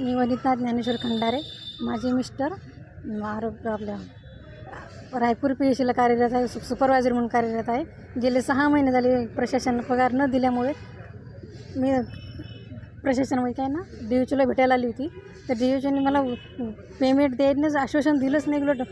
मी वनिता ज्ञानेश्वर खंडारे माझे मिस्टर आरोग्य problem. Raipur P H सीला कार्यरत आहे सु- सुपरवायझर म्हणून कार्यरत आहे. गेले सहा महिने झाले प्रशासन पगार न दिल्यामुळे मी प्रशासनामध्ये काय ना डी एच ओला भेटायला आली होती. तर डी एच ओने मला पेमेंट द्यायनंच आश्वासन दिलंच नाही उलट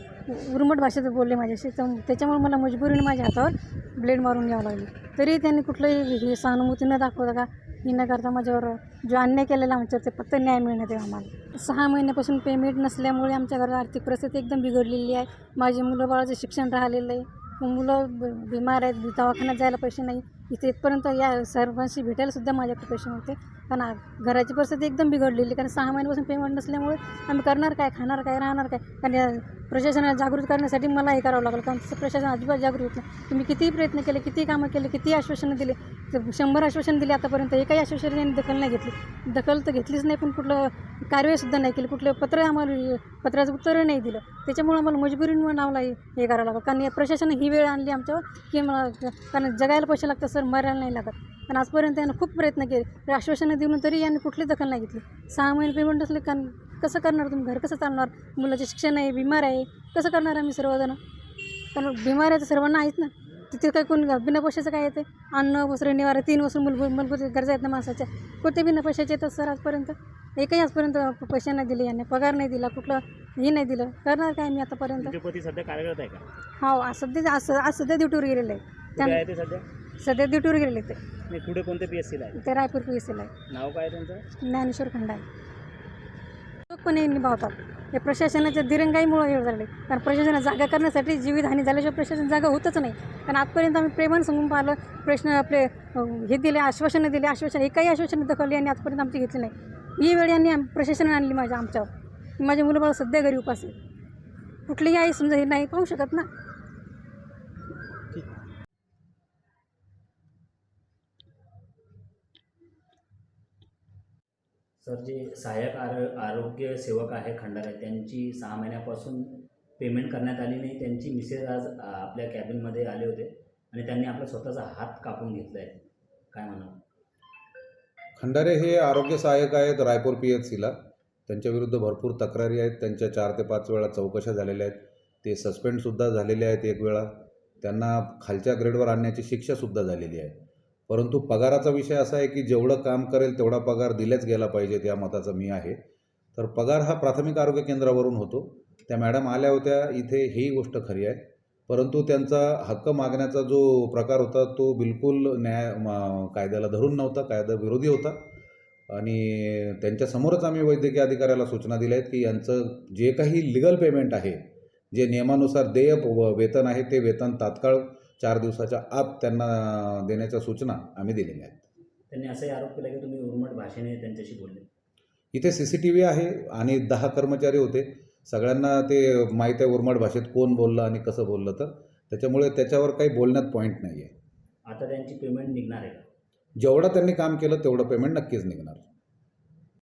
उर्मट भाषेत बोलले माझ्याशी. तर त्याच्यामुळे मला मजबुरीने माझ्या हातावर ब्लेड मारून घ्यावं लागली. तरी त्यांनी कुठलंही हे सहानुभूती न दाखवता का हे न करता माझ्यावर जो अन्याय केलेला आमच्यावर ते फक्त न्याय मिळणं यावा आम्हाला. सहा महिन्यापासून पेमेंट नसल्यामुळे आमच्या घरात आर्थिक परिस्थिती एकदम बिघडलेली आहे. माझे मुलं बाळाचं शिक्षण राहिलेलं आहे. मुलं ब- बिमार आहेत. दवाखान्यात जायला पैसे नाही. इथे इथपर्यंत या सर्वांशी भेटायला सुद्धा माझ्याकडे पैसे नव्हते. कारण घराची परिस्थिती एकदम बिघडलेली कारण सहा महिन्यापासून पेमेंट नसल्यामुळे आम्ही करणार काय खाणार काय राहणार काय? कारण या प्रशासनाला जागृत करण्यासाठी मला हे करावं लागलं. कारण तसं प्रशासन अजिबात जागृत होत नाही. तुम्ही कितीही प्रयत्न केले किती कामं केले किती आश्वासनं दिले शंभर आश्वासन दिले आतापर्यंत. एकाही आश्वासन दखल नाही घेतली. दखल तर घेतलीच नाही पण कुठलं कारवाईसुद्धा नाही केली. कुठलं पत्र आम्हाला पत्राचं उत्तर नाही दिलं. त्याच्यामुळे आम्हाला मजबुरीनं नावला हे करावं लागलं. कारण या प्रशासनाने ही वेळ आणली आमच्यावर की मला कारण जगायला पैसे लागतात सर मरायला नाही लागत. पण आजपर्यंत यांना खूप प्रयत्न केले. आश्वासनं देऊन तरी यांनी कुठली दखल नाही घेतली. सहा महिने पेमेंट असले कारण कसं करणार तुम्ही? घर कसं चालणार? मुलाचे शिक्षण आहे बिमार आहे. कसं करणार आम्ही सर्वजण? कारण बिमार आहे तर सर्वांना आहेत ना. तिथे काय कोण बिना पैशाचं काय येते? अन्न वस्त्र निवारा तीन वस्तू मूलभूत मूलभूत गरजा आहेत ना माणसाच्या. कोणते बिना पैशाचे येतात सर आजपर्यंत? एकही आजपर्यंत पैसे नाही दिले यांनी पगार नाही दिला कुठलं हे नाही दिलं. करणार काय मी आतापर्यंत? तुमचे पती सध्या कार्यरत आहे का? हो आज सध्या आज आज सध्या ड्युटीवर गेलेले आहे कुठे ते सध्या? सध्या ड्युटीवर गेलेले ते. नाही पुढे कोणते पी एस सीला आहे? ते रायपूर पी एस सीला आहे. नाव काय आहे त्यांचं ज्ञानेश्वर खंडाय पण निभावतात हे प्रशासनाच्या दिरंगाईमुळे हे झाले. कारण प्रशासनाला जागा करण्यासाठी जीवितहानी झाल्याशिवाय प्रशासन जागा होतच नाही. कारण आजपर्यंत आम्ही प्रेमान सांगून पाहिलं प्रश्न आपले हे दिले आश्वासनं दिले. आश्वासन एकही आश्वासनं दखलली आणि आजपर्यंत आमची घेतली नाही. ही वेळ यांनी आम- प्रशासनाने आणली माझ्या आमच्यावर. माझे मुलं बाळ सध्या घरी उपास आहे. कुठलीही आई समजा हे नाही पाहू शकत ना. सर जे सहाय्यक आरो आरोग्य सेवक आहे खंडारे त्यांची सहा महिन्यापासून पेमेंट करण्यात आली नाही. त्यांची मिसेस आज आ, आपल्या कॅबिनमध्ये आले होते आणि त्यांनी आपला स्वतःचा हात कापून घेतला आहे काय म्हणा खंडारे हे आरोग्य सहाय्यक आहेत रायपूर पी एच सीला त्यांच्याविरुद्ध भरपूर तक्रारी आहेत. त्यांच्या चार ते पाच वेळा चौकशा झालेल्या आहेत. ते सस्पेंडसुद्धा झालेले आहेत एक वेळा. त्यांना खालच्या ग्रेडवर आणण्याची शिक्षासुद्धा झालेली आहे. परंतु पगाराचा विषय असा आहे की जेवढं काम करेल तेवढा पगार दिलेच गेला पाहिजे त्या मताचा मी आहे. तर पगार हा प्राथमिक आरोग्य केंद्रावरून होतो. त्या मॅडम आल्या होत्या इथे ही गोष्ट खरी आहे. परंतु त्यांचा हक्क मागण्याचा जो प्रकार होता तो बिलकुल न्याय कायद्याला धरून नव्हता कायदा विरोधी होता. आणि त्यांच्यासमोरच आम्ही वैद्यकीय अधिकाऱ्याला सूचना दिल्या आहेत की यांचं जे काही लिगल पेमेंट आहे जे नियमानुसार देय व- वेतन आहे ते वेतन तात्काळ चार दिवसाच्या आत त्यांना देण्याच्या सूचना आम्ही दिलेल्या आहेत. त्यांनी असाही आरोप केला की तुम्ही उर्मट भाषेने त्यांच्याशी बोलले. इथे सी सी टी व्ही आहे आणि दहा कर्मचारी होते. सगळ्यांना ते माहीत आहे उर्मट भाषेत कोण बोललं आणि कसं बोललं तर. त्याच्यामुळे त्याच्यावर काही बोलण्यात पॉईंट नाही आहे आता त्यांची पेमेंट निघणार आहे का? जेवढं त्यांनी काम केलं तेवढं पेमेंट नक्कीच निघणार.